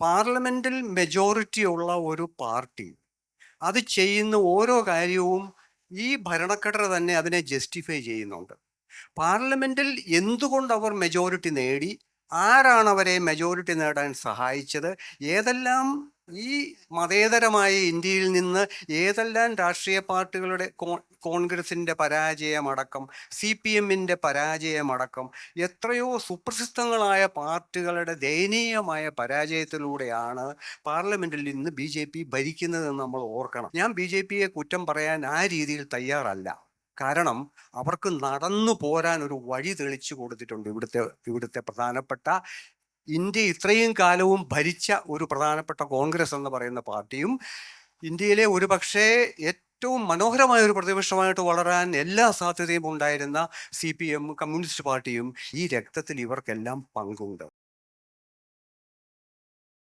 പാർലമെന്റിൽ മെജോറിറ്റി ഉള്ള ഒരു പാർട്ടി അത് ചെയ്യുന്ന ഓരോ കാര്യവും ഈ ഭരണഘടന തന്നെ അതിനെ ജസ്റ്റിഫൈ ചെയ്യുന്നുണ്ട്. പാർലമെന്റിൽ എന്തുകൊണ്ട് അവർ മെജോറിറ്റി നേടി? ആരാണ് അവരെ മെജോറിറ്റി നേടാൻ സഹായിച്ചത്? ഏതെല്ലാം ഈ മതേതരമായ ഇന്ത്യയിൽ നിന്ന് ഏതെല്ലാം രാഷ്ട്രീയ പാർട്ടികളുടെ കോൺഗ്രസിന്റെ പരാജയമടക്കം സി പി എമ്മിന്റെ പരാജയമടക്കം എത്രയോ സുപ്രസിദ്ധങ്ങളായ പാർട്ടികളുടെ ദയനീയമായ പരാജയത്തിലൂടെയാണ് പാർലമെന്റിൽ ഇന്ന് ബി ജെ പി ഭരിക്കുന്നതെന്ന് നമ്മൾ ഓർക്കണം. ഞാൻ ബി ജെ പിയെ കുറ്റം പറയാൻ ആ രീതിയിൽ തയ്യാറല്ല. കാരണം അവർക്ക് നടന്നു പോരാൻ ഒരു വഴി തെളിച്ചു കൊടുത്തിട്ടുണ്ട് ഇവിടുത്തെ ഇവിടുത്തെ പ്രധാനപ്പെട്ട ഇന്ത്യ ഇത്രയും കാലവും ഭരിച്ച ഒരു പ്രധാനപ്പെട്ട കോൺഗ്രസ് എന്ന് പറയുന്ന പാർട്ടിയും ഇന്ത്യയിലെ ഒരു പക്ഷേ ഏറ്റവും മനോഹരമായ ഒരു പ്രതിപക്ഷമായിട്ട് വളരാൻ എല്ലാ സാധ്യതയും ഉണ്ടായിരുന്ന സി പി എം കമ്മ്യൂണിസ്റ്റ് പാർട്ടിയും ഈ രക്തത്തിൽ ഇവർക്കെല്ലാം പങ്കുണ്ട്.